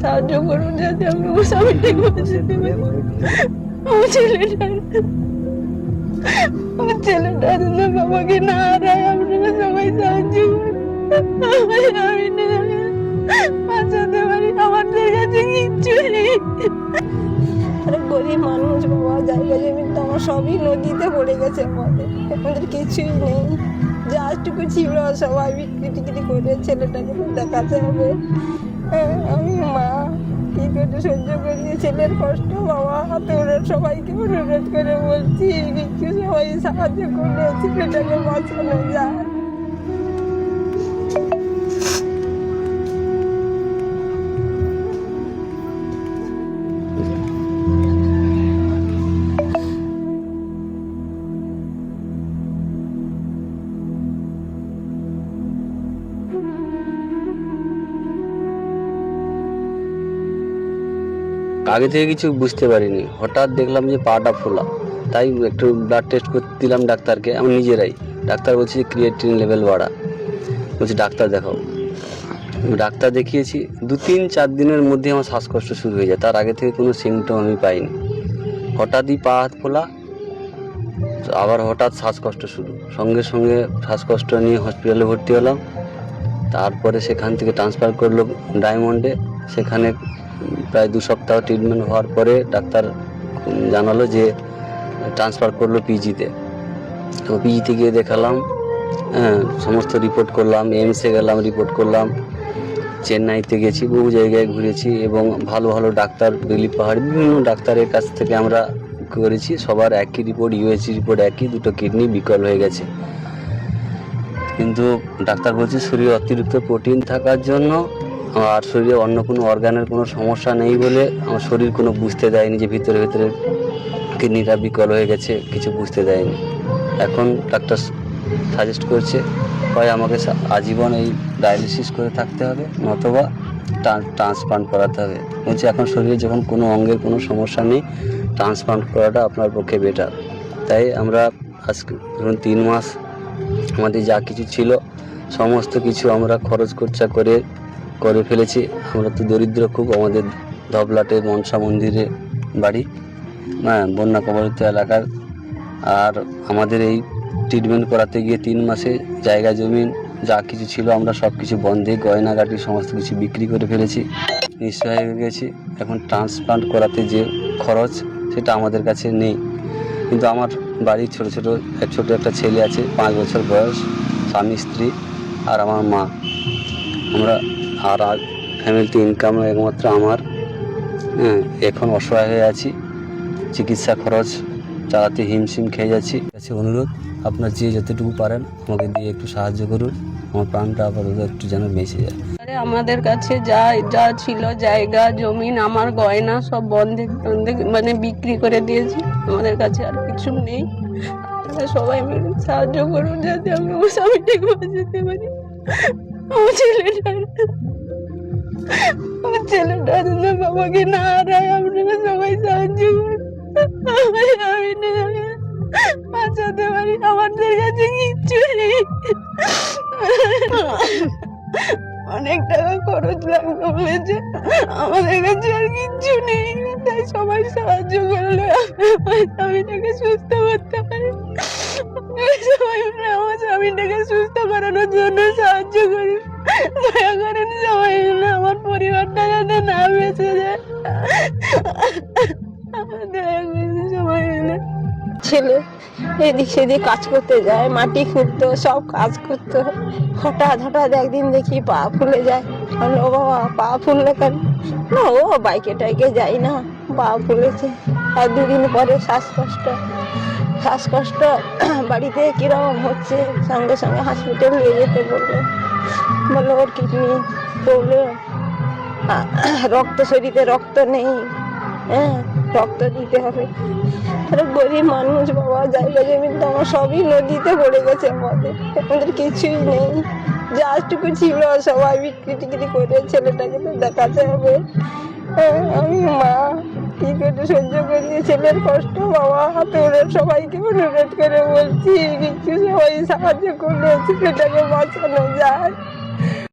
সাহায্য করুন যাতে আমি আমার স্বামীটাকে বাঁচাতে পারি। আমার ছেলেটা আমার ছেলেটা বাবাকে না হারায় আপনারা সবাই সাহায্য করুন আমার স্বামীটাকে বাঁচাতে পারি আমাদের কাছে কিচ্ছু নেই। গরিব মানুষ, বাবা জায়গা জমি তো আমার সবই নদীতে পড়ে গেছে আমাদের। আমাদের কিছুই নেই। যাটুকু ছিল সবাই বিক্রি টিকিটি করে ছেলেটাকে দেখাতে হবে। হ্যাঁ, আমি মা। কি করে সহ্য করি? ছেলের কষ্ট বাবা হাতে তোরা সবাইকে অনুরোধ করে বলছি কিছু সবাই সাহায্য করলে ছেলেটাকে বাঁচানো যায়। আগে থেকে কিছু বুঝতে পারিনি। হঠাৎ দেখলাম যে পাটা ফোলা। তাই একটু ব্লাড টেস্ট করতে দিলাম ডাক্তারকে, আমি নিজেরাই। ডাক্তার বলছি যে ক্রিয়েটিন লেভেল বাড়া। বলছি, ডাক্তার দেখাও। ডাক্তার দেখিয়েছি, দু তিন চার দিনের মধ্যে আমার শ্বাসকষ্ট শুরু হয়ে যায়। তার আগে থেকে কোনো সিমটম আমি পাইনি। হঠাৎই পা হাত ফোলা, আবার হঠাৎ শ্বাসকষ্ট শুরু। সঙ্গে সঙ্গে শ্বাসকষ্ট নিয়ে হসপিটালে ভর্তি হলাম। তারপরে সেখান থেকে ট্রান্সফার করল ডায়মন্ডে। সেখানে প্রায় দু সপ্তাহ ট্রিটমেন্ট হওয়ার পরে ডাক্তার জানালো যে ট্রান্সফার করল পিজিতে তো। পিজিতে গিয়ে দেখালাম হ্যাঁ সমস্ত রিপোর্ট করলাম এমসে গেলাম রিপোর্ট করলাম। চেন্নাইতে গেছি, বহু জায়গায় ঘুরেছি এবং ভালো ভালো ডাক্তার, দিলীপ পাহাড়, বিভিন্ন ডাক্তারের কাছ থেকে আমরা করেছি। সবার একই রিপোর্ট ইউএসজি রিপোর্ট একই, দুটো কিডনি বিকল হয়ে গেছে। কিন্তু ডাক্তার বলছে, শরীরে অতিরিক্ত প্রোটিন থাকার জন্য আর শরীরে অন্য কোনো অর্গানের কোনো সমস্যা নেই বলে আমার শরীর কোনো বুঝতে দেয়নি যে ভিতরে ভিতরে কিডনিটা বিকল হয়ে গেছে, কিছু বুঝতে দেয়নি। এখন ডাক্তার সাজেস্ট করছে, হয় আমাকে আজীবন এই ডায়ালিসিস করে থাকতে হবে, নতবা ট্রান্সপ্লান্ট করাতে হবে। বলছে, এখন শরীরে যখন কোনো অঙ্গের কোনো সমস্যা নেই ট্রান্সপ্লান্ট করাটা আপনার পক্ষে বেটার তাই আমরা আজকে ধরুন তিন মাস আমাদের যা কিছু ছিল, সমস্ত কিছু আমরা খরচ খরচা করে করে ফেলেছি। আমরা তো দরিদ্র খুব, আমাদের ধবলাটে মনসা মন্দিরে বাড়ি হ্যাঁ বন্যা কবলিত এলাকার। আর আমাদের এই ট্রিটমেন্ট করাতে গিয়ে তিন মাসে জায়গা জমিন যা কিছু ছিল আমরা সব কিছু বন্ধে, গয়নাগাটি, সমস্ত কিছু বিক্রি করে ফেলেছি। নিশ্চয় হয়ে গেছি। এখন ট্রান্সপ্লান্ট করাতে যে খরচ, সেটা আমাদের কাছে নেই। কিন্তু আমার বাড়ির ছোট ছোট, এক ছোট একটা ছেলে আছে, পাঁচ বছর বয়স, স্বামী, স্ত্রী আর আমার মা। আমরা আর ফ্যামিলিতে ইনকাম একমাত্র আমার। হ্যাঁ এখন অসহায় হয়ে আছি, চিকিৎসা খরচ, চালাতে হিমশিম খেয়ে যাচ্ছি। কাছে অনুরোধ, আপনার যে যতটুকু পারেন, আমাকে দিয়ে একটু সাহায্য করুন। আমার প্রাণটা আপাতত একটু যেন বেঁচে যায়। আমাদের কাছে যা যা ছিল, জায়গা জমিন আমার গয়না, সব বন্ধে মানে বিক্রি করে দিয়েছি। আমাদের কাছে আর কিছু নেই। সবাই মিলে সাহায্য করুন, যাতে আমি আমার স্বামীটাকে বাঁচাতে পারি। আমার ছেলেটা যেন বাবাকে না হারায় আপনারা সবাই সাহায্য করুন। স্বামীটাকে বাঁচাতে পারি আমাদের কাছে কিচ্ছু নেই। অনেক টাকা খরচ লাগবে বলেছে, আমাদের কাছে আর কিচ্ছু নেই, তাই সবাই সাহায্য করলে। আমার স্বামীটাকে সুস্থ করতে পারে। সবাই আমার স্বামীটাকে সুস্থ করানোর জন্য সাহায্য করি। দয়া সবাই ছেলে এদিক সেদিক কাজ করতে যায়, মাটি খুঁড়তো, সব কাজ করতো। হঠাৎ হঠাৎ একদিন দেখি পা ফুলে যায়। আমি ও বাবা, পা ফুললে কেন? না, ও বাইকে টাইকে যাই না, পা ফুলেছে। আর দুদিন পরে শ্বাসকষ্ট। শ্বাসকষ্ট বাড়িতে কীরকম হচ্ছে, সঙ্গে সঙ্গে হসপিটাল নিয়ে যেতে বলল। বলল, ওর কিডনি প্রবলেম রক্ত শরীরে রক্ত নেই। হ্যাঁ রক্ত দিতে হবে। আরে গরিব মানুষ বাবা জায়গা জমি তো আমার সবই নদীতে পড়ে গেছে আমাদের। আমাদের কিছুই নেই। যাটুকু ছিল সবাই বিক্রি টিক্রি করে ছেলেটাকে তো দেখাতে হবে। হ্যাঁ, আমি মা কি করে সহ্য করি? ছেলের কষ্ট বাবা তোদের সবাইকে অনুরোধ করে বলছি। কিছু সবাই সাহায্য করলে ছেলেটাকে বাঁচানো যায়।